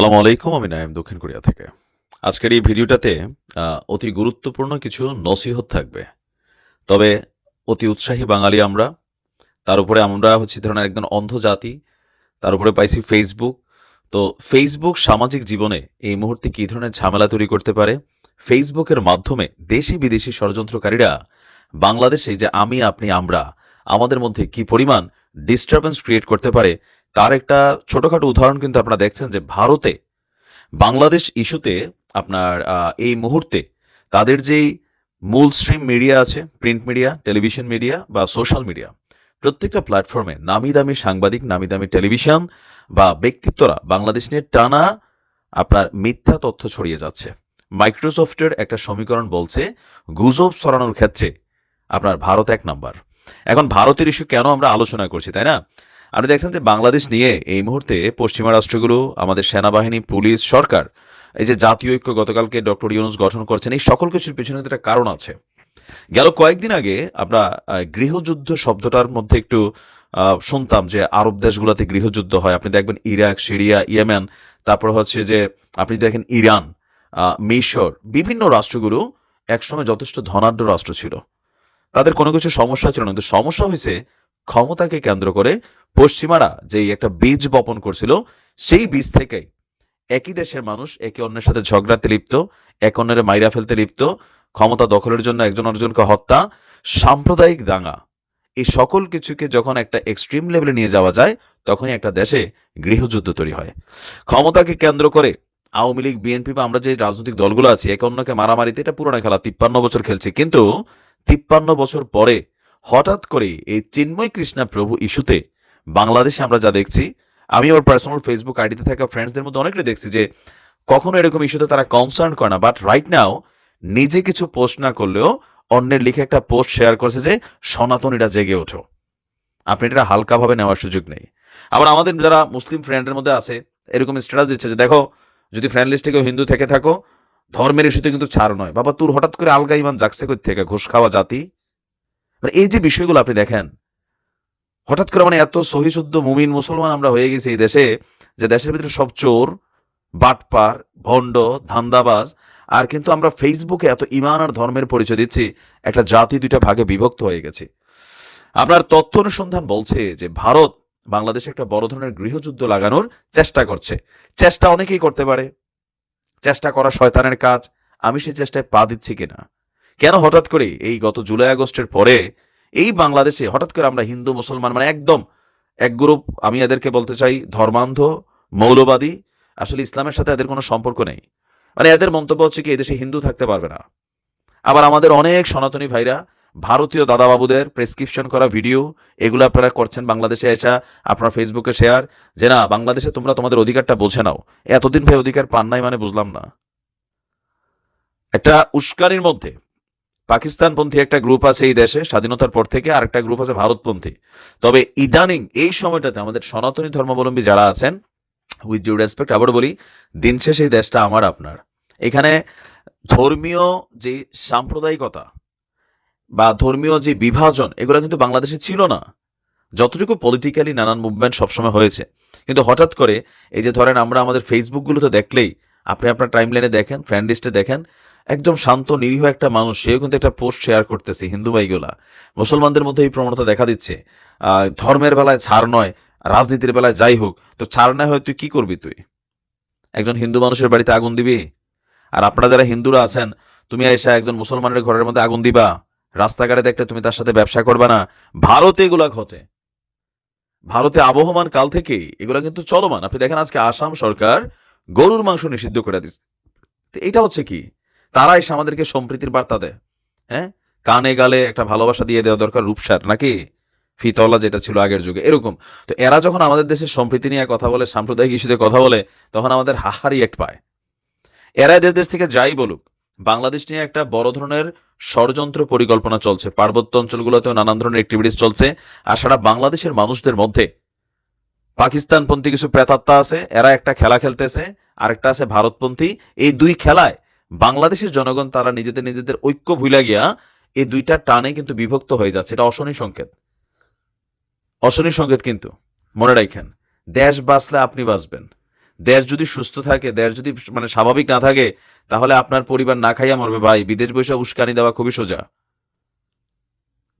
আসসালামু আলাইকুম, আমি নাইম দক্ষিণ কোরিয়া থেকে। আজকের এই ভিডিওটাতে অতি গুরুত্বপূর্ণ কিছু নসিহত থাকবে। তবে অতি উৎসাহী বাঙালি আমরা, তার উপরে আমরা হচ্ছে ধরনের একজন অন্ধ জাতি, তার উপরে পাইছি ফেসবুক তো ফেসবুক সামাজিক জীবনে এই মুহূর্তে কী ধরনের ঝামেলা তৈরি করতে পারে? ফেসবুকের মাধ্যমে দেশি বিদেশি ষড়যন্ত্রকারীরা, বাংলাদেশে যে আমি, আপনি, আমরা, আমাদের মধ্যে কি পরিমাণ ডিস্টারবেন্স ক্রিয়েট করতে পারে? তার একটা ছোটখাটো উদাহরণ কিন্তু আপনারা দেখছেন যে ভারতে বাংলাদেশ ইস্যুতে আপনার এই মুহূর্তে তাদের যেই মূল স্ট্রিম মিডিয়া আছে, প্রিন্ট মিডিয়া, টেলিভিশন মিডিয়া বা সোশ্যাল মিডিয়া, প্রত্যেকটা প্ল্যাটফর্মে নামি দামি সাংবাদিক, নামি দামি টেলিভিশন বা ব্যক্তিত্বরা বাংলাদেশ নিয়ে টানা আপনার মিথ্যা তথ্য ছড়িয়ে যাচ্ছে। মাইক্রোসফটের একটা সমীকরণ বলছে, গুজব ছড়ানোর ক্ষেত্রে আপনার ভারত এক নাম্বার। এখন ভারতের ইস্যু কেন আমরা আলোচনা করছি, তাই না? আপনি দেখছেন যে বাংলাদেশ নিয়ে এই মুহূর্তে পশ্চিমা রাষ্ট্রগুলো, আমাদের সেনাবাহিনী, পুলিশ, সরকার, এই যে জাতীয় ঐক্য গতকালকে ডক্টর ইউনুস গঠন করছেন, এই সকল কিছুর পিছনে কিন্তু একটা কারণ আছে। গেল কয়েকদিন আগে আমরা গৃহযুদ্ধ শব্দটার মধ্যে একটু শুনতাম যে আরব দেশগুলোতে গৃহযুদ্ধ হয়। আপনি দেখবেন ইরাক, সিরিয়া, ইয়েমেন, তারপর হচ্ছে যে আপনি দেখেন ইরান মিশর, বিভিন্ন রাষ্ট্রগুলো একসময় যথেষ্ট ধনাঢ্য রাষ্ট্র ছিল। তাদের কোনো কিছু সমস্যা ছিল না। কিন্তু সমস্যা হয়েছে ক্ষমতাকে কেন্দ্র করে পশ্চিমারা যেই একটা বীজ বপন করছিল, সেই বীজ থেকেই একই দেশের মানুষ একে অন্যের সাথে ঝগড়াতে লিপ্ত, এক অন্যের মাইরা ফেলতে লিপ্ত, ক্ষমতা দখলের জন্য একজন অর্জনকে হত্যা, সাম্প্রদায়িক দাঙ্গা। এই সকল কিছুকে যখন একটা এক্সট্রিম লেভেলে নিয়ে যাওয়া যায়, তখনই একটা দেশে গৃহযুদ্ধ তৈরি হয়। ক্ষমতাকে কেন্দ্র করে আওয়ামী লীগ বিএনপি বা আমরা যে রাজনৈতিক দলগুলো আছি, একে অন্যকে মারামারিতে, এটা পুরোনো খেলা, তিপ্পান্ন বছর খেলছে। কিন্তু তিপ্পান্ন বছর পরে হঠাৎ করে এই চিন্ময় কৃষ্ণা প্রভু ইস্যুতে বাংলাদেশে আমরা যা দেখছি, আমি আমার পার্সোনাল ফেসবুক আইডিতে থাকা ফ্রেন্ডসদের মধ্যে অনেকটাই দেখছি যে কখনো এরকম ইস্যুতে তারা কনসার্ন করে না বাট রাইট নাও নিজে কিছু পোস্ট না করলেও অন্যের লিখে একটা পোস্ট শেয়ার করছে যে, সনাতনীরা জেগে ওঠো। আপনি এটা হালকাভাবে নেওয়ার সুযোগ নেই। আবার আমাদের যারা মুসলিম ফ্রেন্ডের মধ্যে আছে, এরকম স্ট্যাটাস দিচ্ছে যে, দেখো, যদি ফ্রেন্ড লিস্টে কেউ হিন্দু থেকে থাকো, ধর্মের ইস্যুতে কিন্তু ছাড় নয়। বাবা, তোর হঠাৎ করে আলগা ইমান জাগছে থেকে? ঘুষ খাওয়া জাতি? মানে এই যে বিষয়গুলো আপনি দেখেন, হঠাৎ করে মানে এত সহিশুদ্ধ মুমিন মুসলমান আমরা হয়ে গেছি এই দেশে যে দেশের ভিতরে সব চোর, বাটপার, ভণ্ড, ধান্দাবাজ, আর কিন্তু আমরা ফেসবুকে এত ইমান আর ধর্মের পরিচয় দিচ্ছি, একটা জাতি দুইটা ভাগে বিভক্ত হয়ে গেছে। আপনার তথ্য অনুসন্ধান বলছে যে ভারত বাংলাদেশে একটা বড় ধরনের গৃহযুদ্ধ লাগানোর চেষ্টা করছে। চেষ্টা অনেকেই করতে পারে। চেষ্টা করা শয়তানের কাজ। আমি সেই চেষ্টায় পা দিচ্ছি কিনা? কেন হঠাৎ করে এই গত জুলাই আগস্টের পরে এই বাংলাদেশে হঠাৎ করে আমরা হিন্দু, মুসলমান মানে একদম এক গ্রুপ, আমি এদেরকে বলতে চাই, ধর্মান্ধ, মৌলবাদী, আসলে ইসলামের সাথে এদের কোনো সম্পর্ক নেই। মানে এদের মন্তব্য হচ্ছে কি এদেশে হিন্দু থাকতে পারবে না। আবার আমাদের অনেক সনাতনী ভাইরা, ভারতীয় দাদাবাবুদের প্রেসক্রিপশন করা ভিডিও এগুলো আপনারা করছেন বাংলাদেশে এসা, আপনার ফেসবুকে শেয়ার যে না, বাংলাদেশে তোমরা তোমাদের অধিকারটা বোঝে নাও। এতদিন ভাই অধিকার পান নাই মানে বুঝলাম না। একটা উস্কানির মধ্যে পাকিস্তানপন্থী একটা গ্রুপ আছে এই দেশে, স্বাধীনতার পর থেকে আর একটা গ্রুপ আছে ভারতপন্থী। তবে ইদানিং এই সময়টাতে আমাদের সনাতনী ধর্মাবলম্বী যারা আছেন উইথ ডিউ রেসপেক্ট আবার বলি, দিন শেষে এই দেশটা আমার, আপনার। এখানে ধর্মীয় যে সাম্প্রদায়িকতা বা ধর্মীয় যে বিভাজন, এগুলো কিন্তু বাংলাদেশে ছিল না। যতটুকু পলিটিক্যালি নানান মুভমেন্ট সবসময় হয়েছে। কিন্তু হঠাৎ করে এই যে ধরেন আমরা আমাদের ফেসবুকগুলোতে দেখলেই, আপনি আপনার টাইম লাইনে দেখেন ফ্রেন্ড লিস্টে দেখেন একদম শান্ত, নিরীহ একটা মানুষ, সেও কিন্তু একটা পোস্ট শেয়ার করতেছে হিন্দু ভাইগুলা। মুসলমানদের মধ্যে এই প্রবণতা দেখা দিচ্ছে। ধর্মের বেলায় ছাড় নয়, রাজনীতির বেলায় যাই হোক, তো ছাড় না হয় তুই কি করবি তুই? একজন হিন্দু মানুষের বাড়িতে আগুন দিবি? আর আপনারা যারা হিন্দুরা আছেন, তুমি এসে একজন মুসলমানের ঘরের মধ্যে আগুন দিবা। রাস্তাঘাটে দেখলে তুমি তার সাথে ব্যবসা করবে না। ভারতে এগুলা ঘটে। ভারতে আবহমান কাল থেকে এগুলা কিন্তু চলমান। আপনি দেখেন আজকে আসাম সরকার গরুর মাংস নিষিদ্ধ করে দিচ্ছে এটা হচ্ছে কি? তারা এসে আমাদেরকে সম্প্রীতির বার্তা দেয়। হ্যাঁ? কানে গালে একটা ভালোবাসা দিয়ে দেওয়া দরকার রূপসার, নাকি? ফিতলা যেটা ছিল আগের যুগে, এরকম। তো এরা যখন আমাদের দেশের সম্প্রীতি নিয়ে কথা বলে, সাম্প্রদায়িক ইস্যুতে কথা বলে, তখন আমাদের হাহারি এক পায়। এরা এদের দেশ থেকে যাই বলুক, বাংলাদেশ নিয়ে একটা বড় ধরনের ষড়যন্ত্র পরিকল্পনা চলছে। পার্বত্য অঞ্চলগুলোতেও নানান ধরনের অ্যাক্টিভিটিস চলছে, আর সারা বাংলাদেশের মানুষদের মধ্যে। পাকিস্তানপন্থী কিছু প্রেতাত্মা আছে, এরা একটা খেলা খেলতেছে, আরেকটা আছে ভারতপন্থী। এই দুই খেলায় বাংলাদেশের জনগণ তারা নিজেদের নিজেদের ঐক্য ভুলে গিয়া এই দুইটা টানে কিন্তু বিভক্ত হয়ে যাচ্ছে। এটা অশনি সংকেত। অশনি সংকেত কিন্তু। মনে রাখেন, দেশ বাঁচলে আপনি বাঁচবেন। দেশ যদি সুস্থ থাকে, দেশ যদি মানে স্বাভাবিক না থাকে, তাহলে আপনার পরিবার না খাইয়া মরবে। ভাই, বিদেশ বসে উস্কানি দেওয়া খুবই সোজা।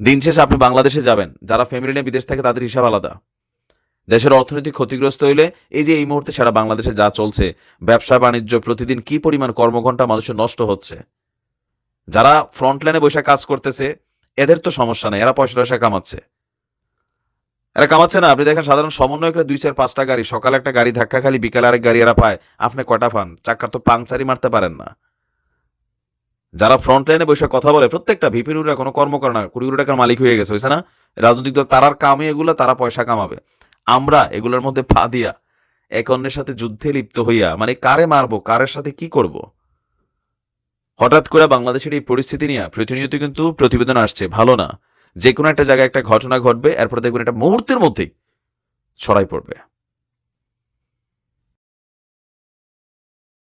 দিন শেষে আপনি বাংলাদেশে যাবেন। যারা ফ্যামিলি নিয়ে বিদেশ থাকে, তাদের হিসাব আলাদা। দেশের অর্থনীতি ক্ষতিগ্রস্ত হইলে এই যে এই মুহূর্তে সারা বাংলাদেশে যা চলছে, ব্যবসা বাণিজ্য প্রতিদিন কি পরিমাণ কর্মঘণ্টা মানুষের নষ্ট হচ্ছে? যারা ফ্রন্ট লাইনে বসে কাজ করতেছে, এদের তো সমস্যা নেই, এরা পয়সা টয়সা কামাচ্ছে। এরা কামাচ্ছে না, আপনি দেখেন সাধারণ সমন্বয়করা দুই চার পাঁচটা গাড়ি, সকালে একটা গাড়ি ধাক্কা খালি, বিকালে আরেক গাড়ি এরা পায়, আপনি কটা পান? চাক্কার তো পাংচারি মারতে পারেন না। যারা ফ্রন্ট লাইনে বসে কথা বলে, প্রত্যেকটা ভিপিনুরা কোনো কর্ম করে না, কুড়ি কোটি টাকার মালিক হয়ে গেছে হয়েছে না? রাজনৈতিক দল, তারার কামে এগুলো, তারা পয়সা কামাবে। আমরা এগুলোর মধ্যে পা দিয়া এক অন্যের সাথে যুদ্ধে লিপ্ত হইয়া মানে কারে মারবো, কারের সাথে কি করব? হঠাৎ করে বাংলাদেশের এই পরিস্থিতি নিয়ে প্রতিনিয়ত কিন্তু প্রতিবেদন আসছে, ভালো না। যে কোনো একটা জায়গায় একটা ঘটনা ঘটবে, এরপর দেখবেন একটা মুহূর্তের মধ্যেই ছড়াই পড়বে।